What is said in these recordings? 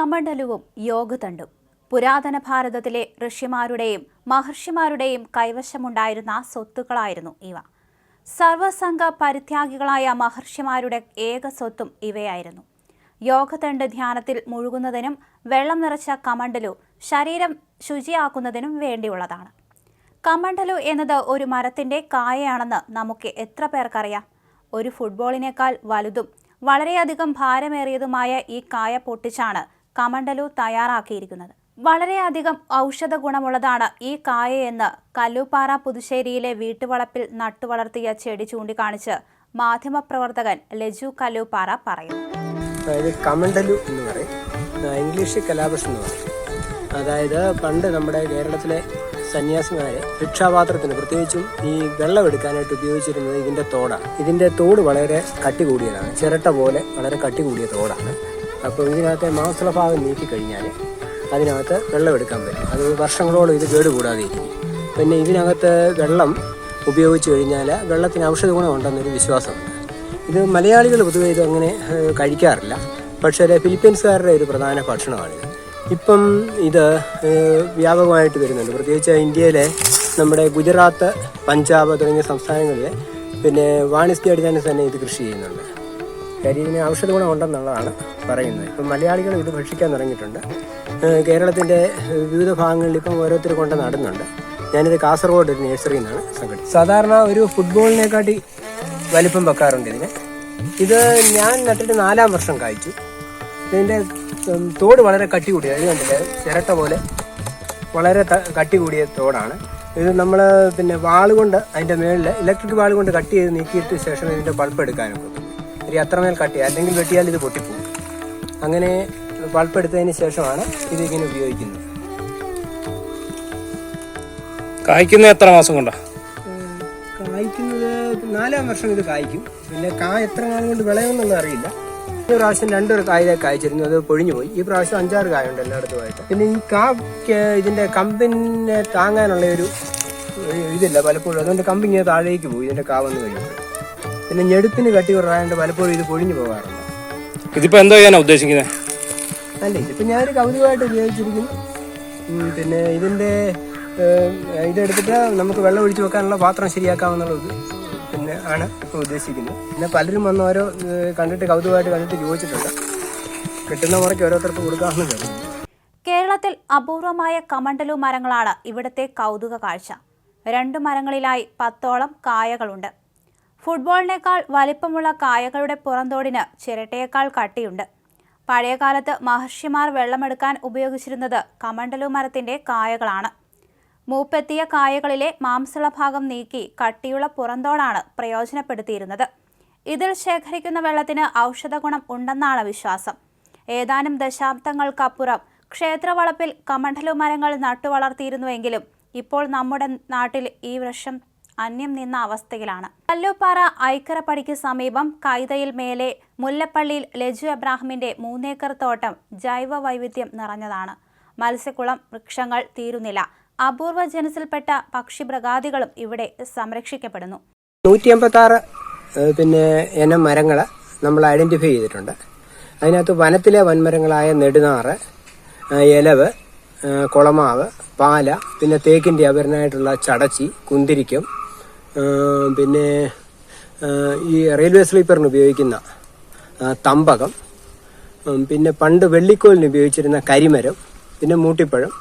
കമണ്ഡലുവും യോഗതണ്ടും പുരാതന ഭാരതത്തിലെ ഋഷിമാരുടെയും മഹർഷിമാരുടെയും കൈവശമുണ്ടായിരുന്ന സ്വത്തുക്കളായിരുന്നു ഇവ. സർവസംഘ പരിത്യാഗികളായ മഹർഷിമാരുടെ ഏക സ്വത്തും ഇവയായിരുന്നു. യോഗതണ്ട് ധ്യാനത്തിൽ മുഴുകുന്നതിനും വെള്ളം നിറച്ച കമണ്ടലു ശരീരം ശുചിയാക്കുന്നതിനും വേണ്ടിയുള്ളതാണ്. കമണ്ടലു എന്നത് ഒരു മരത്തിന്റെ കായയാണെന്ന് നമുക്ക് എത്ര പേർക്കറിയാം? ഒരു ഫുട്ബോളിനേക്കാൾ വലുതും വളരെയധികം ഭാരമേറിയതുമായ ഈ കായ പൊട്ടിച്ചാണ് കമണ്ടലു തയ്യാറാക്കിയിരിക്കുന്നത്. വളരെയധികം ഔഷധ ഗുണമുള്ളതാണ് ഈ കായയെന്ന് കല്ലുപാറ പുതുശ്ശേരിയിലെ വീട്ടുവളപ്പിൽ നട്ടുവളർത്തിയ ചെടി ചൂണ്ടിക്കാണിച്ച് മാധ്യമപ്രവർത്തകൻ ലജു കല്ലുപാറ പറയുന്നു. അതായത് കമണ്ടലു എന്ന് പറയും. ഇംഗ്ലീഷ് കലാപസ് എന്ന് പറയും. അതായത് പണ്ട് നമ്മുടെ കേരളത്തിലെ സന്യാസിമാരെ ഭിക്ഷാപാത്രത്തിന് പ്രത്യേകിച്ചും ഈ വെള്ളം എടുക്കാനായിട്ട് ഉപയോഗിച്ചിരുന്നത് ഇതിന്റെ തോടാണ്. ഇതിന്റെ തോട് വളരെ കട്ടി കൂടിയതാണ് ചിരട്ട പോലെ വളരെ കട്ടി കൂടിയ തോടാണ്. അപ്പോൾ ഇതിനകത്തെ നീക്കി കഴിഞ്ഞാൽ അതിനകത്ത് വെള്ളം എടുക്കാൻ പറ്റും. അത് വർഷങ്ങളോളം ഇത് കേടുകൂടാതെ ഇരിക്കും പിന്നെ ഇതിനകത്ത് വെള്ളം ഉപയോഗിച്ച് കഴിഞ്ഞാൽ വെള്ളത്തിന് ഔഷധ ഗുണം ഉണ്ടെന്നൊരു വിശ്വാസമുണ്ട്. ഇത് മലയാളികൾ പൊതുവെ ഇത് അങ്ങനെ കഴിക്കാറില്ല. പക്ഷേ ഫിലിപ്പീൻസുകാരുടെ ഒരു പ്രധാന ഭക്ഷണമാണിത് ഇപ്പം ഇത് വ്യാപകമായിട്ട് വരുന്നുണ്ട്. പ്രത്യേകിച്ച് ഇന്ത്യയിലെ നമ്മുടെ ഗുജറാത്ത് പഞ്ചാബ് തുടങ്ങിയ സംസ്ഥാനങ്ങളിൽ പിന്നെ വാണിജ്യ അടിസ്ഥാനത്തിൽ തന്നെ ഇത് കൃഷി ചെയ്യുന്നുണ്ട്. കാര്യം ഇതിന് ഔഷധ ഗുണമുണ്ടെന്നുള്ളതാണ് പറയുന്നത്. ഇപ്പം മലയാളികൾ ഇത് ഭക്ഷിക്കാൻ തുടങ്ങിയിട്ടുണ്ട്. കേരളത്തിന്റെ വിവിധ ഭാഗങ്ങളിൽ ഇപ്പം ഓരോരുത്തർ കൊണ്ട് നടുന്നുണ്ട്. ഞാനിത് കാസർഗോഡ് ഒരു നേഴ്സറിയിൽ നിന്നാണ് സംഘടിച്ചത് സാധാരണ ഒരു ഫുട്ബോളിനെക്കാട്ടി വലിപ്പം വെക്കാറുണ്ട് ഇതിന്. ഇത് ഞാൻ നട്ടിട്ട് നാലാം വർഷം കായ്ച്ചു. ഇതിന്റെ തോട് വളരെ കട്ടി കൂടിയ ഇത് ചിരട്ട പോലെ വളരെ കട്ടി കൂടിയ തോടാണ്. ഇത് നമ്മൾ പിന്നെ വാൾ കൊണ്ട് അതിന്റെ മേളിൽ ഇലക്ട്രിക് വാൾ കൊണ്ട് കട്ട് ചെയ്ത് നീക്കിയിട്ട് ശേഷം ഇതിന്റെ പൾപ്പ് എടുക്കാനൊക്കെ ഒരു അത്രമേൽ കട്ടി അല്ലെങ്കിൽ വെട്ടിയാൽ ഇത് പൊട്ടിപ്പോകും അങ്ങനെ പൾപ്പ് എടുത്തതിന് ശേഷമാണ് ഇത് ഇങ്ങനെ ഉപയോഗിക്കുന്നത്. കായ്ക്കുന്ന എത്ര മാസം കൊണ്ടാ? കായ്ക്കുന്നത് നാലാം വർഷം ഇത് കായ്ക്കും. പിന്നെ കാ എത്ര നാൾ കൊണ്ട് വിളയുമെന്നൊന്നും അറിയില്ല. ഈ പ്രാവശ്യം രണ്ടൊരു കായ കായ്ച്ചിരുന്നു അത് പൊഴിഞ്ഞു പോയി. ഈ പ്രാവശ്യം അഞ്ചാറ് കായുണ്ട് എല്ലായിടത്തുമായിട്ട്. പിന്നെ ഈ കാ ഇതിന്റെ കമ്പിനെ താങ്ങാനുള്ള ഒരു ഒരു ഇതില്ല പലപ്പോഴും. അതുകൊണ്ട് കമ്പിങ്ങനെ താഴേക്ക് പോയി ഇതിന്റെ കാ വന്ന് കഴിയുമ്പോൾ പിന്നെ ഞെടുപ്പിന് കട്ടി കുറവായതുകൊണ്ട് പലപ്പോഴും ഇത് പൊഴിഞ്ഞു പോകാറുണ്ട്. ഇതിപ്പോ എന്തോ ചെയ്യാനാ ഉദ്ദേശിക്കുന്നത് അല്ല ഇതിപ്പോ ഞാനൊരു കൗതുകമായിട്ട് ഉപയോഗിച്ചിരിക്കുന്നു. പിന്നെ ഇതിന്റെ ഇതെടുത്തിട്ട് നമുക്ക് വെള്ളം ഒഴിച്ചു വെക്കാനുള്ള പാത്രം ശരിയാക്കാമെന്നുള്ളത് പിന്നെ ആണ് ഉദ്ദേശിക്കുന്നത്. പിന്നെ പലരും വന്ന് ഓരോ കണ്ടിട്ട് കൗതുകമായിട്ട് കണ്ടിട്ട് ചോദിച്ചിട്ടുണ്ട്. കിട്ടുന്ന മുറയ്ക്ക് ഓരോരുത്തർക്ക് കൊടുക്കാമെന്ന് കരുതുന്നു കേരളത്തിൽ അപൂർവമായ കമണ്ടലു മരങ്ങളാണ് ഇവിടുത്തെ കൗതുക കാഴ്ച. രണ്ട് മരങ്ങളിലായി പത്തോളം കായകളുണ്ട്. ഫുട്ബോളിനേക്കാൾ വലിപ്പമുള്ള കായകളുടെ പുറന്തോടിന് ചിരട്ടയേക്കാൾ കട്ടിയുണ്ട്. പഴയകാലത്ത് മഹർഷിമാർ വെള്ളമെടുക്കാൻ ഉപയോഗിച്ചിരുന്നത് കമണ്ടലു മരത്തിന്റെ കായകളാണ്. മൂപ്പെത്തിയ കായകളിലെ മാംസള ഭാഗം നീക്കി കട്ടിയുള്ള പുറന്തോടാണ് പ്രയോജനപ്പെടുത്തിയിരുന്നത്. ഇതിൽ ശേഖരിക്കുന്ന വെള്ളത്തിന് ഔഷധഗുണം ഉണ്ടെന്നാണ് വിശ്വാസം. ഏതാനും ദശാബ്ദങ്ങൾക്കപ്പുറം ക്ഷേത്രവളപ്പിൽ കമണ്ഡലു മരങ്ങൾ നട്ടുവളർത്തിയിരുന്നുവെങ്കിലും ഇപ്പോൾ നമ്മുടെ നാട്ടിൽ ഈ വൃക്ഷം അന്യം നിന്ന അവസ്ഥയിലാണ്. കല്ലൂപ്പാറ ഐക്കരപ്പടിക്ക് സമീപം കൈതയിൽ മേലെ മുല്ലപ്പള്ളിയിൽ ലജു എബ്രാഹിമിന്റെ മൂന്നേക്കർ തോട്ടം ജൈവ വൈവിധ്യം നിറഞ്ഞതാണ്. മത്സ്യക്കുളം വൃക്ഷങ്ങൾ തീരുന്നില്ല. അപൂർവ ജനസിൽപ്പെട്ട പക്ഷിമൃഗാദികളും ഇവിടെ സംരക്ഷിക്കപ്പെടുന്നു. നൂറ്റി അമ്പത്തി ആറ് പിന്നെ ഇനം മരങ്ങൾ നമ്മൾ ഐഡന്റിഫൈ ചെയ്തിട്ടുണ്ട്. അതിനകത്ത് വനത്തിലെ വൻമരങ്ങളായ നെടുനാറ് ഇലവ് കുളമാവ് പാല പിന്നെ തേക്കിന്റെ അപരനായിട്ടുള്ള ചടച്ചി കുന്തിരിക്കം പിന്നെ ഈ റെയിൽവേ സ്ലീപ്പറിന് ഉപയോഗിക്കുന്ന തമ്പകം പിന്നെ പണ്ട് വെള്ളിക്കോലിന് ഉപയോഗിച്ചിരുന്ന കരിമരം പിന്നെ മൂട്ടിപ്പഴം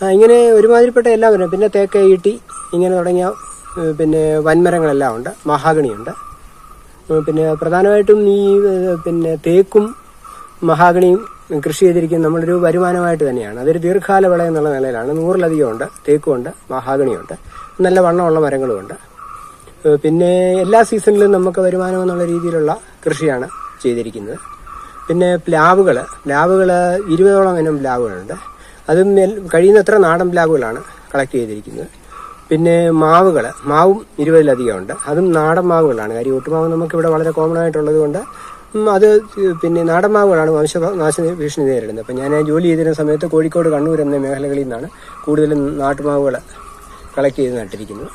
ഇങ്ങനെ ഒരുമാതിരിപ്പെട്ട എല്ലാം വരും പിന്നെ തേക്ക ഈട്ടി ഇങ്ങനെ തുടങ്ങിയ പിന്നെ വൻമരങ്ങളെല്ലാം ഉണ്ട്. മഹാഗണിയുണ്ട്. പിന്നെ പ്രധാനമായിട്ടും ഈ പിന്നെ തേക്കും മഹാഗണിയും കൃഷി ചെയ്തിരിക്കുന്ന നമ്മളൊരു വരുമാനമായിട്ട് തന്നെയാണ്. അതൊരു ദീർഘകാല വിള എന്നുള്ള നിലയിലാണ്. നൂറിലധികം ഉണ്ട്. തേക്കുമുണ്ട് മഹാഗണിയുണ്ട് നല്ല വണ്ണമുള്ള മരങ്ങളുമുണ്ട് പിന്നെ എല്ലാ സീസണിലും നമുക്ക് വരുമാനം എന്നുള്ള രീതിയിലുള്ള കൃഷിയാണ് ചെയ്തിരിക്കുന്നത്. പിന്നെ പ്ലാവുകൾ പ്ലാവുകൾ ഇരുപതോളം ഇനം പ്ലാവുകളുണ്ട്. അതും കഴിയുന്നത്ര നാടൻ പ്ലാവുകളാണ് കളക്ട് ചെയ്തിരിക്കുന്നത്. പിന്നെ മാവുകൾ മാവും ഇരുപതിലധികം ഉണ്ട്. അതും നാടൻ മാവുകളാണ്. കാര്യം ഒട്ടുമാവ് നമുക്കിവിടെ വളരെ കോമൺ ആയിട്ടുള്ളത് കൊണ്ട് അത് പിന്നെ നാടൻ മാവുകളാണ് വംശനാശ ഭീഷണി നേരിടുന്നത്. അപ്പം ഞാൻ ജോലി ചെയ്തിരുന്ന സമയത്ത് കോഴിക്കോട് കണ്ണൂർ എന്ന മേഖലകളിൽ നിന്നാണ് കൂടുതലും നാട്ടുമാവുകൾ കളക്ട് ചെയ്ത് നട്ടിരിക്കുന്നത്.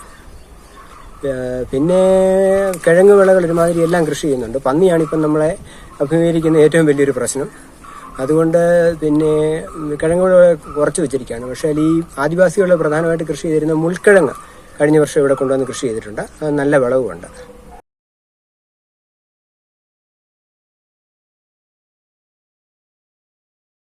പിന്നെ കിഴങ്ങ് വിളകൾ ഒരുമാതിരി എല്ലാം കൃഷി ചെയ്യുന്നുണ്ട്. പന്നിയാണ് ഇപ്പം നമ്മളെ അഭിമുഖീകരിക്കുന്ന ഏറ്റവും വലിയൊരു പ്രശ്നം. അതുകൊണ്ട് പിന്നെ കിഴങ്ങുകൾ കുറച്ച് വെച്ചിരിക്കുകയാണ്. പക്ഷേ ഈ ആദിവാസികൾ പ്രധാനമായിട്ട് കൃഷി ചെയ്തിരുന്ന മുൾക്കിഴങ്ങ് കഴിഞ്ഞ വർഷം ഇവിടെ കൊണ്ടുവന്ന് കൃഷി ചെയ്തിട്ടുണ്ട്. അത് നല്ല വിളവുമുണ്ട്.